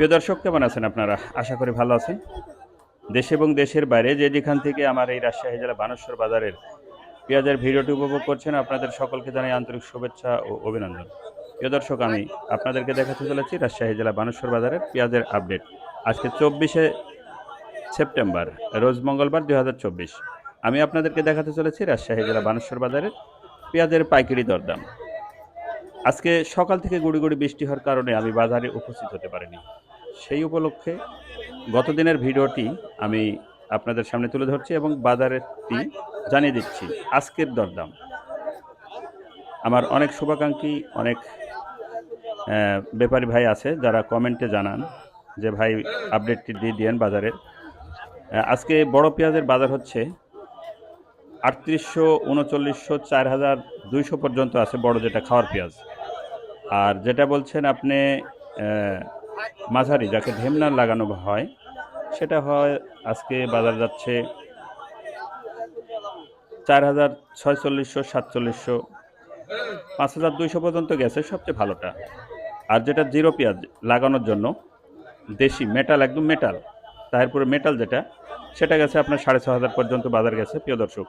প্রিয় দর্শক, কেমন আছেন আপনারা? আশা করি ভালো আছেন। দেশ এবং দেশের বাইরে যে যেখান থেকে আমার এই রাজশাহী জেলা বানেশ্বর বাজারের পেঁয়াজের ভিডিওটি উপভোগ করছেন, আপনাদের সকলকে জানাই আন্তরিক শুভেচ্ছা ও অভিনন্দন। প্রিয় দর্শক, আমি আপনাদেরকে দেখাতে চলেছি রাজশাহী জেলা বানেশ্বর বাজারের পেঁয়াজের আপডেট। আজকে চব্বিশে সেপ্টেম্বর, রোজ মঙ্গলবার দু হাজার চব্বিশ। আমি আপনাদেরকে দেখাতে চলেছি রাজশাহী জেলা বানেশ্বর বাজারের পেঁয়াজের পাইকারি দরদাম। আজকে সকাল থেকে গুড়ি গুড়ি বৃষ্টি হওয়ার কারণে আমি বাজারে উপস্থিত হতে পারিনি। সেই উপলক্ষে গতদিনের ভিডিওটি আমি আপনাদের সামনে তুলে ধরছি এবং বাজারেরটি জানিয়ে দিচ্ছি। আজকের দরদাম। আমার অনেক শুভাকাঙ্ক্ষী, অনেক ব্যাপারী ভাই আছে যারা কমেন্টে জানান যে, ভাই, আপডেটটি দিয়ে দিয়েন বাজারের। আজকে বড় পেঁয়াজের বাজার হচ্ছে আটত্রিশশো উনচল্লিশশো চার হাজার দুইশো পর্যন্ত আছে বড় যেটা খাওয়ার পেঁয়াজ। আর যেটা বলছেন আপনি মাঝারি, যাকে ঢেমনা লাগানো হয়, সেটা হয় আজকে বাজার যাচ্ছে চার হাজার ছয়চল্লিশশো সাতচল্লিশশো। পাঁচ হাজার দুইশো পর্যন্ত গেছে, সবচেয়ে ভালোটা। আর যেটা জিরো পেঁয়াজ লাগানোর জন্য, দেশি মেটাল, একদম মেটাল, তারপরে মেটাল যেটা, সেটা গেছে আপনার সাড়ে ছ হাজার পর্যন্ত বাজার গেছে, প্রিয় দর্শক।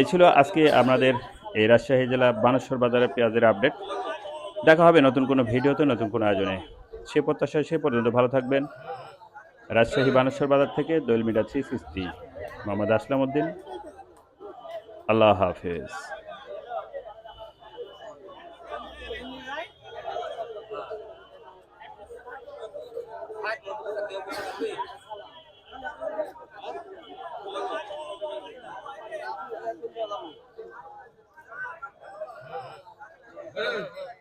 এই ছিল আজকে আমাদের এই রাজশাহী জেলা বানেশ্বর বাজারে পেঁয়াজের আপডেট। দেখা হবে নতুন কোনো ভিডিওতে, নতুন কোনো আয়োজনে। সে প্রত্যাশায় সে পর্যন্ত ভালো থাকবেন। রাজশাহী বানেশ্বর বাজার থেকে দৈল মিডা থ্রি সিক্সটি, মোহাম্মদ আসলাম উদ্দিন। আল্লাহ হাফেজ। Hey!